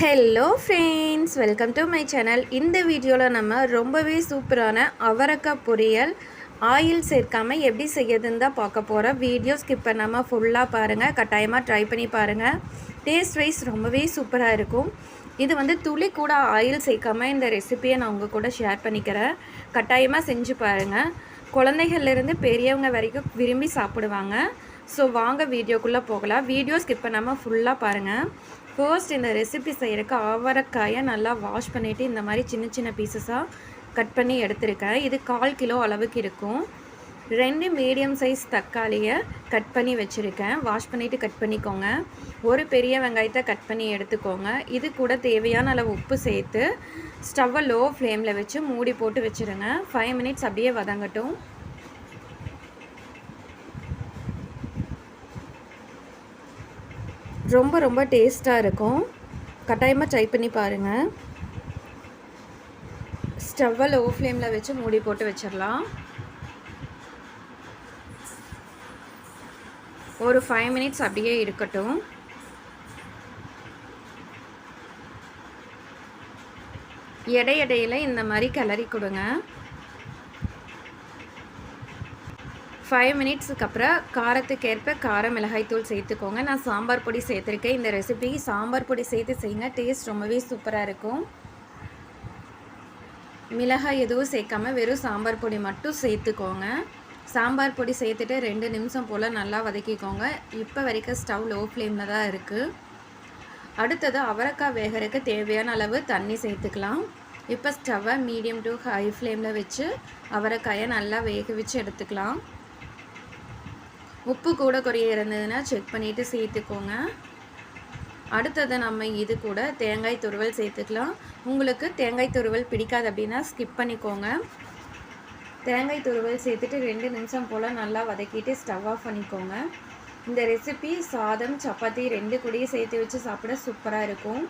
Hello friends welcome to my channel இந்த வீடியோவில் நம்ம ரொம்பவே சூப்பரான அவரக்காய் பொரியல் ஆயில் சேர்க்காமல் எப்படி செய்யறதுன்னு தான் பார்க்க போகிறோம் வீடியோ ஸ்கிப் பண்ணாமல் ஃபுல்லாக பாருங்கள் கட்டாயமாக ட்ரை பண்ணி பாருங்கள் டேஸ்ட் வைஸ் ரொம்பவே சூப்பராக இருக்கும். இது வந்து துளி கூட ஆயில் சேர்க்காமல் இந்த ரெசிப்பியை நான் உங்கள் கூட ஷேர் பண்ணிக்கிறேன். கட்டாயமாக செஞ்சு பாருங்கள் குழந்தைகள்லேருந்து பெரியவங்க வரைக்கும் விரும்பி சாப்பிடுவாங்க. ஸோ வாங்க வீடியோக்குள்ளே போகலாம். வீடியோ ஸ்கிப் பண்ணாமல் ஃபுல்லாக பாருங்கள் ஃபர்ஸ்ட் இந்த ரெசிபி செய்கிறக்கு அவரைக்காயை நல்லா வாஷ் பண்ணிவிட்டு இந்த மாதிரி சின்ன சின்ன பீசஸாக கட் பண்ணி எடுத்திருக்கேன். இது கால் கிலோ அளவுக்கு இருக்கும். ரெண்டு மீடியம் சைஸ் தக்காளியை கட் பண்ணி வச்சுருக்கேன். வாஷ் பண்ணிவிட்டு கட் பண்ணிக்கோங்க. ஒரு பெரிய வெங்காயத்தை கட் பண்ணி எடுத்துக்கோங்க. இது கூட தேவையான அளவு உப்பு சேர்த்து ஸ்டவ்வை லோ ஃப்ளேமில் வச்சு மூடி போட்டு வச்சுருங்க. ஃபைவ் மினிட்ஸ் அப்படியே வதங்கட்டும். ரொம்ப ரொம்ப டேஸ்ட்டாக இருக்கும். கட்டாயமாக ட்ரை பண்ணி பாருங்கள் ஸ்டவ்வை லோ ஃப்ளேமில் வச்சு மூடி போட்டு வச்சிடலாம். ஒரு ஃபைவ் மினிட்ஸ் அப்படியே இருக்கட்டும். எடை எடையில் இந்த மாதிரி கிளறி கொடுங்க. ஃபைவ் மினிட்ஸுக்கு அப்புறம் காரத்துக்கேற்ப கார மிளகாய்த்தூள் சேர்த்துக்கோங்க. நான் சாம்பார் பொடி சேர்த்துருக்கேன். இந்த ரெசிபி சாம்பார் பொடி சேர்த்து செய்யுங்க. டேஸ்ட் ரொம்பவே சூப்பராக இருக்கும். மிளகாய் எதுவும் சேர்க்காம வெறும் சாம்பார் பொடி மட்டும் சேர்த்துக்கோங்க. சாம்பார் பொடி சேர்த்துட்டு ரெண்டு நிமிஷம் போல் நல்லா வதக்கிக்கோங்க. இப்போ வரைக்கும் ஸ்டவ் லோ ஃப்ளேமில் தான் இருக்குது அடுத்தது அவரைக்காய் வேகறதுக்கு தேவையான அளவு தண்ணி சேர்த்துக்கலாம். இப்போ ஸ்டவ்வை மீடியம் டு ஹை ஃப்ளேமில் வச்சு அவரைக்காயை நல்லா வேக வச்சு எடுத்துக்கலாம். உப்பு கூட குறைய இருந்ததுன்னா செக் பண்ணிவிட்டு சேர்த்துக்கோங்க. அடுத்தது நம்ம இது கூட தேங்காய் துருவல் சேர்த்துக்கலாம். உங்களுக்கு தேங்காய் துருவல் பிடிக்காது அப்படின்னா ஸ்கிப் பண்ணிக்கோங்க. தேங்காய் துருவல் சேர்த்துட்டு ரெண்டு நிமிஷம் போல் நல்லா வதக்கிட்டு ஸ்டவ் ஆஃப் பண்ணிக்கோங்க. இந்த ரெசிபி சாதம் சப்பாத்தி ரெண்டு கூடயும் சேர்த்து வச்சு சாப்பிட சூப்பராக இருக்கும்.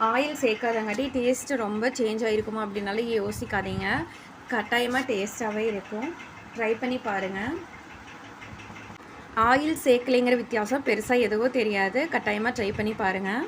ஆயில் சேர்க்காதங்காட்டி டேஸ்ட்டு ரொம்ப சேஞ்ச் ஆகிருக்குமா அப்படின்னாலும் யோசிக்காதீங்க. கட்டாயமாக டேஸ்ட்டாகவே இருக்கும். ட்ரை பண்ணி பாருங்கள் ஆயில் சேர்க்கலைங்கிற வித்தியாசம் பெருசாக எதுவோ தெரியாது. கட்டாயமாக ட்ரை பண்ணி பாருங்கள்